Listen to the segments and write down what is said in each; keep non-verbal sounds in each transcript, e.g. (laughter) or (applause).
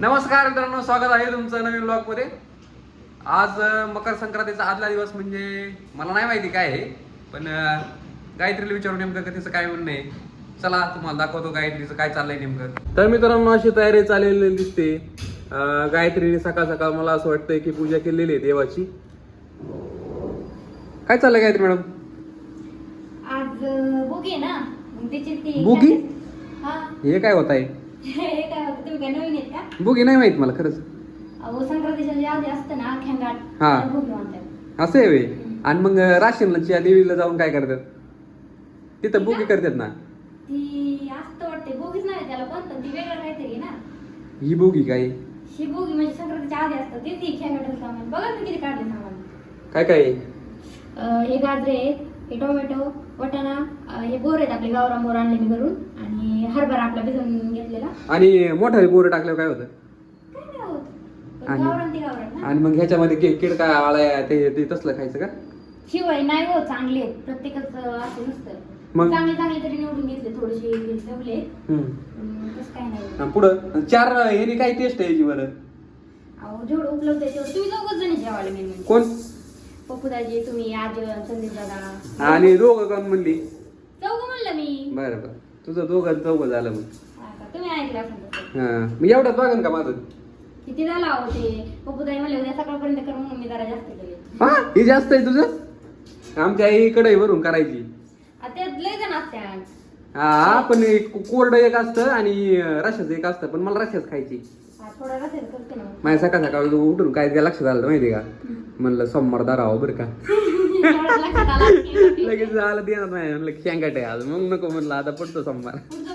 नमस्कार मित्रांनो स्वागत आहे तुमचं नवीन ब्लॉगमध्ये. आज मकर संक्रांतीचा आदला दिवस म्हणजे मला नाही माहिती काय आहे पण गायत्रीला विचारून नेमकं का तिचं काय म्हणणं आहे चला तुम्हाला दाखवतो गायत्रीचं काय चाललंय नेमकं. तर मित्रांनो अशी तयारी चाललेली दिसते. गायत्रीने सकाळ सकाळ मला असं वाटतंय की पूजा केलेली आहे देवाची. काय चाललंय गायत्री मॅडम? आज बुगी ना? बुगी? हा. हे काय होत आहे (laughs) नवीन आहेत का? बुगी नाही माहीत मला खरंच. अहो संक्रांतीच्या जे आधी असतं ना खेंगाट. हा. त्याला बुगी म्हणतात. असं आहे वे आणि मग राशीनला देवीला जाऊन काय करतात? तिथं बुकी करतात ना? ती असतं वाटते बुगीच नाही त्याला पण पण ती वेगळं काहीतरी आहे ना. ही बुगी काय? ही बुगी म्हणजे संक्रांतीच्या आधी असतं ते ती खेंगाटाचं सामान बघा मी किती काढले सामान काय काय? आहे? अं, हे गाजरे आहेत हे टोमॅटो वाटाणा अं, हे बोर आहेत आपले गावरान बोर आणले मी घरून आणि हरभरा आपला भिजवून घेतलेला. आणि मोठा बोर टाकल्यावर काय होतं? काय आणि- गावरान ती गावरान ना. आणि मग ह्याच्यामध्ये के- किडका आळ्या ते ते तसलं खायचं का? शिवाय नाही हो चांगले आहेत. प्रत्येकच असे नसतं. मग? चांगले चांगले तरी निवडून घेतले थोडेसे ठेवले. हम्म. तसं काय नाही आणि पुढं? चार ह्यानी काय टेस्ट आहे याची बरं? अहो जेवढं उपलब्ध आहे तेवढं. तुम्ही दोघच जण जेवायला मेन म्हणजे. कोण? तुम्ही आज संदीप दादा. आणि दोघं कोण म्हणली? चौघ म्हणलं मी. बरं बरं. तुझं दोघं चौघं झालं मग? तुम्ही ऐकलं असं तसं हा. मग एवढ्यात बघन का माझं? किती झालं अहो ते? पप्पूदाई म्हणले उद्या सकाळपर्यंत कर म्हणून मी जरा जास्त केले. हा? हे जास्त आहे तुझं? आमच्या आई कढई भरून करायची. लय जण हा पण एक कोरडं एक असतं आणि रशाचं एक असतं पण मला रशाच खायची. थोडा रसेल करते ना. माझ्या सकाळ सकाळ उठून काय त्या लक्षात आलं माहिती का? म्हणलं सोमवार दारावं बरं का. एवढं (laughs) लक्षात आलं. की (laughs) लगेच आलं देणार नाही. म्हणलं शेंगाट आहे आज. मग नको म्हणलं आता पडतो सोमवार. पुढचं सोमवार.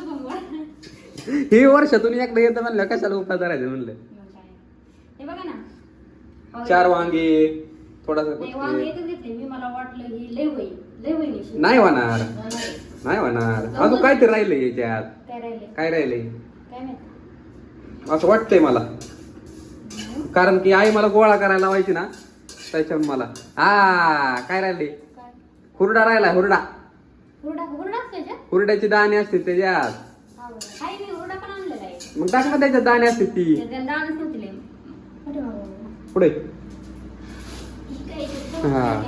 हे वर्षातून एकदा येतं म्हणलं कशाला उपास धरायचं म्हणलं? काय. हे बघा ना. चार वांगे थोडासा नाही, वांगे कोथिंबीर. एकच घेतले मी मला वाटलं ही लय होईल. लय होईल ही. नाही होणार. नाही होणार. अजून काहीतरी राहिलंय याच्यात. काय राहिले काय राहिलंय? काय माहीत? असं वाटतंय मला. कारण की आई मला गोळा करायला लावायची ना त्याच्यावर मला. हा काय राहिले काय? हुरडा राहिला हुरडा. हुरडा हुरडा असतो याच्यात? हुरड्याची दाणे असते त्याच्यात हा बरं. हाय मी हुरडा पण आणलेला आहे मग टाक ना त्याच्यात दाणे असते ती. पुढे. हा.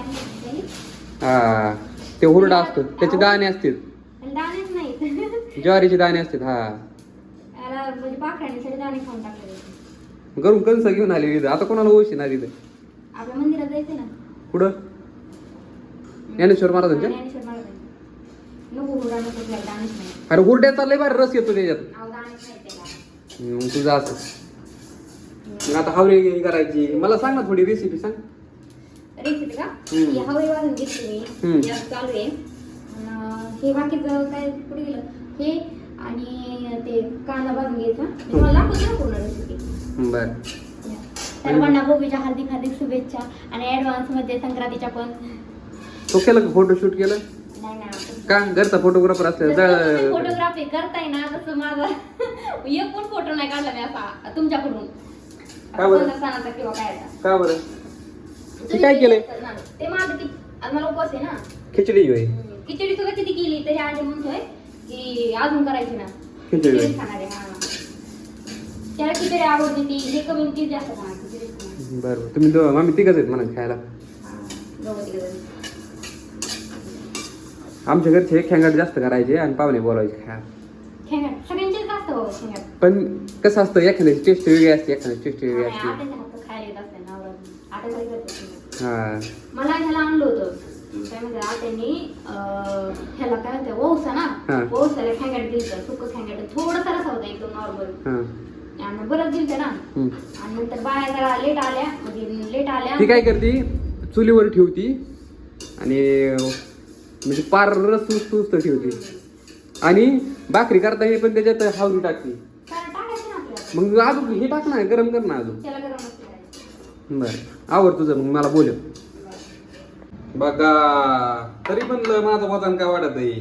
हा. ते हुरडा असतो. त्याचे दाणे असतील. ज्वारीचे दाणे असतात हा. म्हणजे घरून कंस घेऊन आली इथं. आता कोणाला ओळशी ना तिथं. आपल्या मंदिरात जायचं ना. पुढं ज्ञानेश्वर महाराजांच्या? अरे हुरड्याचा लय बार रस येतो त्याच्यात. मग तुझं असं मग आता हावरी करायची. मला सांग ना थोडी रेसिपी सांग. रेसिपी का? हम्म. ही हवई वाजून घेतली हम्म. मी गॅस चालू आहे. अन हे बाकीचं काय पुढे गेलं? हे आणि ते कांदा भाजून घ्यायचा. मी तुम्हाला दाखवते ना पूर्ण रेसिपी बर. सर्वांना भोगीच्या हार्दिक हार्दिक शुभेच्छा. आणि ऍडव्हान्समध्ये संक्रांतीच्या पण. तो केलं का फोटोशूट केलं? नाही ना. का? घरचा फोटोग्राफर असलं जळ फोटोग्राफी करताय ना तसं माझा. एक पण फोटो नाही काढला मी असा तुमच्याकडून. का बरं? सणाचा किंवा काय का बरं? ते काय केलंय? ते माझं की आज मला उपवास आहे ना. खिचडी होय. खिचडी सुद्धा किती केली तरी आजी म्हणतोय की अजून करायची ना. खिचडी. खाणार आहे हा. त्याला खिचडी आवडते ती हे कमी ती जास्त खाणार खिचडीच खाणार. बरं बरं. तुम्ही दो आम्ही तिघच आहेत म्हणा खायला. हा, दोघं तिघं. आमच्या घरचे खेंगाट जास्त करायचे आणि पाहुणे बोलायचे खायला. शेंगाट पण कसं असतं एखाद्याची टेस्ट वेगळी असते एखाद्याची टेस्ट वेगळी असते. हा. मला ह्याला आणलं होतं. काय म्हणतात आत्यानी अं, ह्याला काय म्हणते ओवसा हा. ना ओवसाला खेंगाट दिलं सुक खेंगाट थोडंसं रसा होता एकदम नॉर्मल हा. आणि बरंच दिलं ना. हम्म. आणि नंतर बाया जरा लेट आल्या म्हणजे लेट आल्या. ती काय करते चुलीवर ठेवती आणि म्हणजे पार रस सुस्त ठेवती. आणि भाकरी करताना पण त्याच्यात हावरी टाकते कारण टाकायचं ना आपल्याला मग अजून हे टाक ना गरम कर ना अजून. त्याला गरम. बर आवर तुझं मग मला बोल. बघा तरी म्हणलं माझं वजन काय वाढत आहे?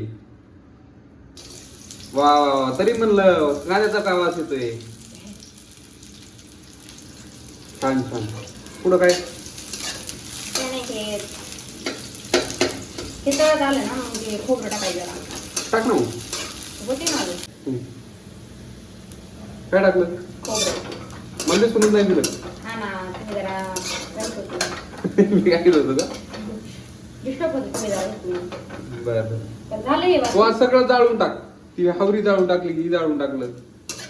वा वा वा. तरी म्हणलं गाण्याचा काय वास येतोय? छान छान. पुढं काय? त्याने हे हे तळत आलं ना मग ते खोबरं टाकायचं. जरा टाक ना मग. होते माझं हम्म. काय टाकलं? मला दिसूनच नाही दिलं. हा ना तुम्ही जरा करत होते. (laughs) मी काय केलं होतं का? डिस्टर्ब होते तुम्ही जरा. तुम्ही. बरं झालं हे तू सगळं जाळून टाक. ती हावरी जाळून टाकली ही जाळून टाकलं.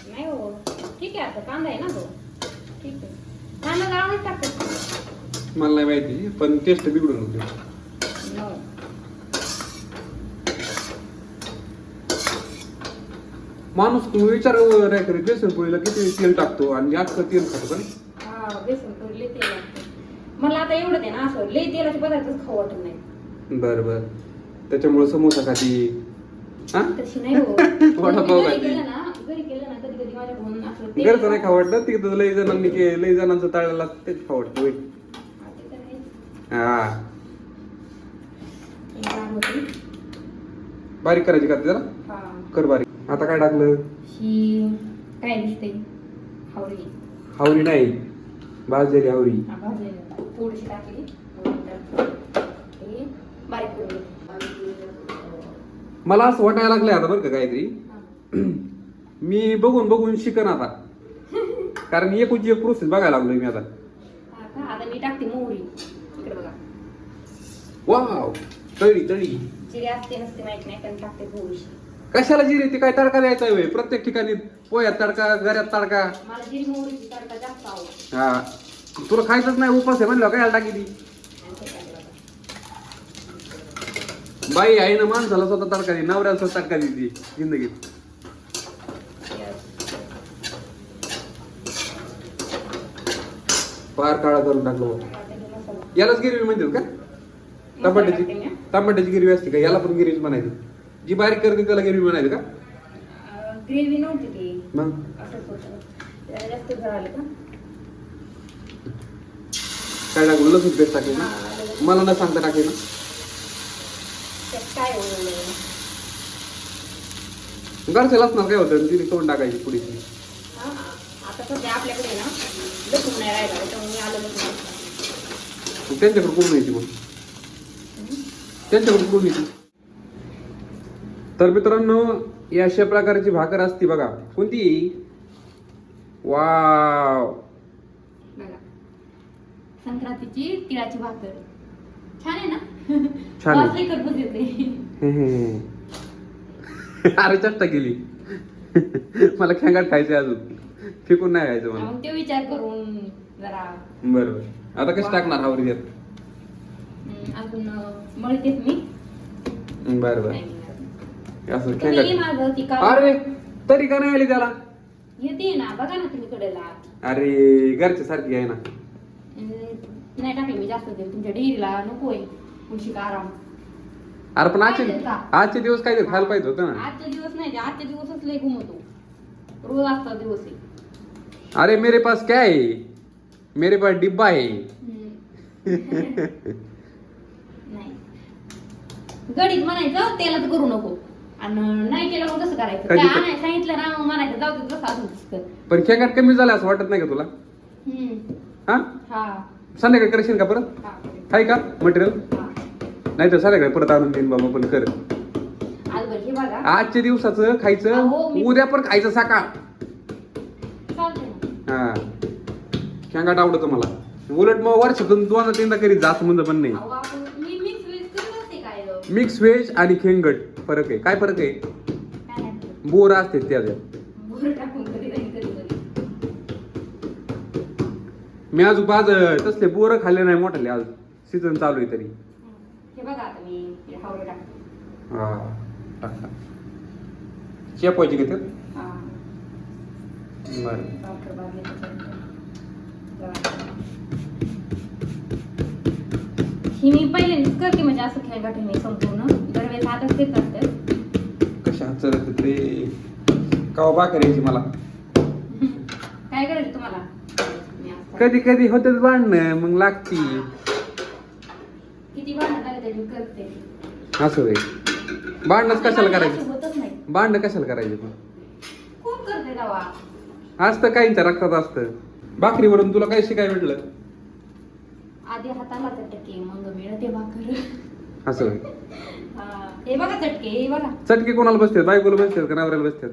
नाही हो. ठीक आहे आता कांदा आहे ना तो. ठीक आहे. कांदा जाळूनच टाकतो मला नाही माहिती पण टेस्ट बिघडून होते. माणूस तुम्ही विचार नाही करीत बेसन पोळीला किती तेल टाकतो आणि अख्खं तेल खातो? हा बेसन पोळी तेल लागतं मला आता एवढं ना असं लय तेलाचे पदार्थच खाऊ वाटत नाही बरं बरं त्याच्यामुळे समोसा खाती हा तशी नाही हो (laughs) वडापाव घरी खाती. केलं ना घरी केलं ना कधी कधी माझ्या भाऊन असं तेल- घरचं नाही खावडलं तिथं लई जणांनी के लई जणांचं तळलेलं तेच खावडतं होय. हा, ते तर आहेच. हा ते जाड होती. बारीक करायची का ते जरा हा. कर बारीक आता काय टाकलं? ही काय दिसते हावरी. हावरी नाही. भाजलेली हावरी. हा, भाजलेली. थोडीशी टाकली. नंतर हे बारीक करून घेतली. मला असं वाटायला लागलंय आता बरं का काहीतरी. हा. मी बघून बघून शिकन आता. कारण एकूणची एक प्रोसेस बघायला लागलोय मी आता. हा का? आता मी टाकते मोहरी. इकडे बघा. वाव तळी तळी. जिरे असते नसते माहीत नाही पण टाकते कशाला जिरे ते काय तडका द्यायचा आहे प्रत्येक ठिकाणी पोह्यात तडका गऱ्यात तडका मला जिरी मोहरीची तडका जास्त आवडतो हा तुला खायचंच नाही उपास आहे म्हणलं काय टाकी ती. बाई आहे ना माणसाला स्वतः तडका दे नवऱ्याला स्वतः तडका देते जिंदगीत. फार काळा करून टाकलो. यालाच गिरवी म्हणतात का टमाट्याची हा. टमाट्याची गिरवी असते का याला पण गिरवीच म्हणायची जी बारीक करते त्याला गिरवी म्हणायची का? ग्रेव्ही नव्हती ती. मग? असंच होतं जास्त झालं का? काय टाकलं लसूण पेस्ट टाकली ना? मला न सांगता टाकली ना? काय घरच्या लसणार काय होतं? तिने करून टाकायची पुढीची हा, आता सध्या आपल्याकडे ना लसूण नाही राहिला त्याच्यामुळे मी आलं लसूण मग त्यांच्याकडे कोण यायची मग? त्यांच्याकडे कोण यायची तर मित्रांनो ही अशा प्रकारची भाकर असती बघा. कोणती? वाव. संक्रांतीची तिळाची भाकर. छान आहे ना? छान आहे. खरपूस येते. अरे चेष्टा केली. मला खेंगाट खायचे अजून. फेकून नाही खायचं मला. ते विचार करून जरा. बरं बरं आता कसं टाकणार हावरी यात हम्म, अजून मळतेच मी. बरं. असं तुम्ही खेंगाट माझं ती का अरे तरी का नाही आली त्याला? येते ना बघा ना तुम्ही कडेला अरे घरच्या सारखी आहे ना. नाही टाकले मी जास्त तेल तुमच्या डेअरीला नकोय तुळशी का आराम. अरे पण आजचे? आजचे दिवस काय खायला पाहिजे होतं ना. आजचे दिवस नाही ते आजचे दिवसच लय घुमवतो रोज असता दिवस आहे. अरे मेरे पास क्या है? मेरे पास डिब्बा है. हम्म. (laughs) नाही. गडीत म्हणायचं तेलात करू नको. आणि नाही केलं मग कसं करायचं? काय सांगितलं ना मग म्हणायचं जाऊ दे कसं असं तसं कर पण कमी झाला असं वाटत नाही का तुला? हम्म. हा? हा. संध्याकाळी करशील का परत? हा आहे का? मटेरियल हा. नाही तर संध्याकाळी परत आणून देईन बाबा पण कर. आज बरं हे बघा. आजच्या दिवसाचं खायचं मी- उद्या पण खायचं सकाळ. चालतंय ना हा. खेंगाट आवडतो मला. उलट मग वर्षातून दोनदा तीनदा करीत जात म्हणजे पण नाही. अहो, आपण मी मिक्स वेज करत असते काय गं? मिक्स व्हेज आणि खेंगट. फरक आहे? काय फरक आहे? बोर असते त्याच्यात मी आज आज तसले बोर खाल्ले नाही मोठाले आज. सीझन चालू आहे तरी. हे बघा आता मी हावरे टाकते. टाका. शेपवायची का त्यात? हा. बरं. ही मी पहिल्यांदाच करते म्हणजे असं खेळगाठी मी संपूर्ण. दरवेळेस आताच तेच असतं कशा चरत ते? कवा भाकर यायची मला. काय करायचं तुम्हाला? मी असं- कधी कधी होते भांडणं मग लागती. किती भांडण झाले तरी मी करते. असं होय भांडणच कशाला करायचं? होतच नाही. भांडणं कशाला करायचे पण कोण करते दवा असतं काहींच्या रक्तात असतं. भाकरीवरून तुला काय शिकाय भेटलं? आधी हाताला चटके मग मिळते भाकर. असं होय? हा. हे बघा चटके हे बघा. चटके कोणाला बसतात? बायकोला बसतात का नवऱ्याला बसतात?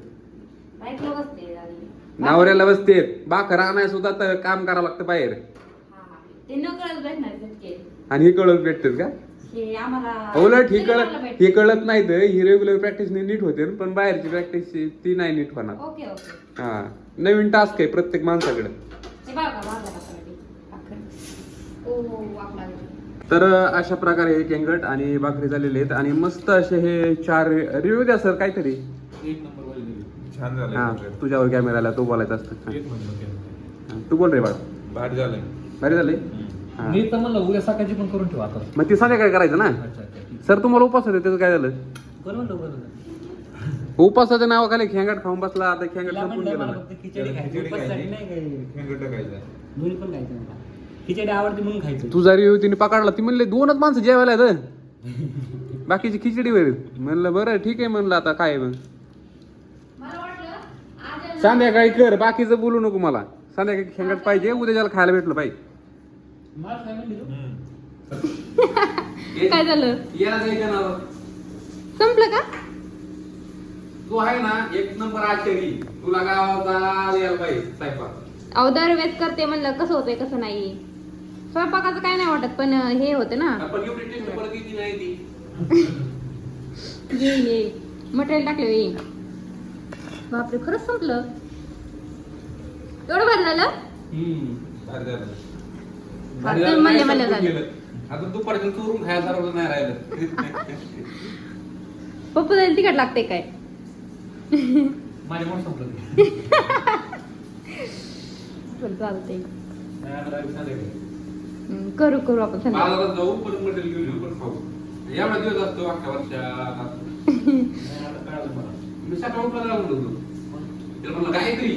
बायकोला बसते आधी. नवऱ्याला बसते बाकर आणाय सुद्धा तर काम करावं लागतं बाहेर. हा, हा. ते न कळत भेटणार झटके आणि हे कळत भेटतात का? हे आम्हाला उलट ही कळत हे. कळत नाही तर ही रेग्युलर प्रॅक्टिस नीट होते पण बाहेरची प्रॅक्टिस ती नाही नीट होणार. Okay okay. हा. नवीन टास्क आहे प्रत्येक माणसाकडे. हे बघा का भाकर ओ हो वाकला गेला. तर अशा प्रकारे हे केंगट आणि भाकरी झालेले आहेत आणि मस्त असे हे चार रिव्ह्यू द्या सर काहीतरी. एक नंबर वाली दिली. छान झालं हा तुझ्यावर कॅमेराला तो बोलायचा असतं. एक नंबर. हा, तू बोल रे बाळ. भारी झालंय. बरे झाले हा. मी तर म्हणलं उद्या सकाळची पण करून ठेवा आता. मग ती संध्याकाळी करायचं ना? अच्छा अच्छा ठीक. सर तुम्हाला उपास होते त्याचं काय झालं? कोण म्हणलं बरं उपासाच्या नावाखाली खेंगाट खाऊन बसला आता खेंगाट तिला संपून म्हणलं गेलं मला ना. फक्त खिचडी खायची खिचडी उपाससाठी खायची. नाही दोन्ही पण खायचं मला. खिचडी आवडते म्हणून खायचं. तुझा रिव्ह्यू तिने पकडला ती म्हणले दोनच माणसं जेवायला आहेत बाकीची खिचडी वर म्हणलं बरं ठीक आहे म्हणलं आता काय मग? मला वाटलं आज आहे ना- संध्याकाळी कर बाकीचं बोलू नको मला. संध्याकाळी खेंगाट पाहिजे उद्या ज्याला खायला भेटलं पाहिजे मला काय म्हणली तू? (laughs) काय झालं? याला जायचं ना संपलं का? तू आहे ना एक नंबर आचारी. तुला गावाचा यायला पाहिजे स्वयंपाक अहो दरवेळेस करते म्हणलं कसं होतंय कसं नाही? स्वयंपाकाचं काय नाही वाटत पण हे होते ना. आपण एवढी टेस्ट परत येते नाही ती ये ये मटेरियल टाकलं ये बापरे खरंच संपलं. एवढं भारी झालं? झालं. तुम्ही म्हणले म्हणलं झालं. आता दुपारचं चोरून खायला सारवलं नाही राहिलं. (laughs) पप्पू जाईल तिखट लागते काय? माझ्या कोण संपलं. (laughs) ते? करू करू आपण संध्याकाळी बाजारात जाऊ मटेरियल घेऊन येऊ पण खाऊ. एवढा दिवस असतो अख्ख्या वर्षात. (laughs) मी सकाळ उठला म्हणत होतो. त्याला म्हणलं गायत्री.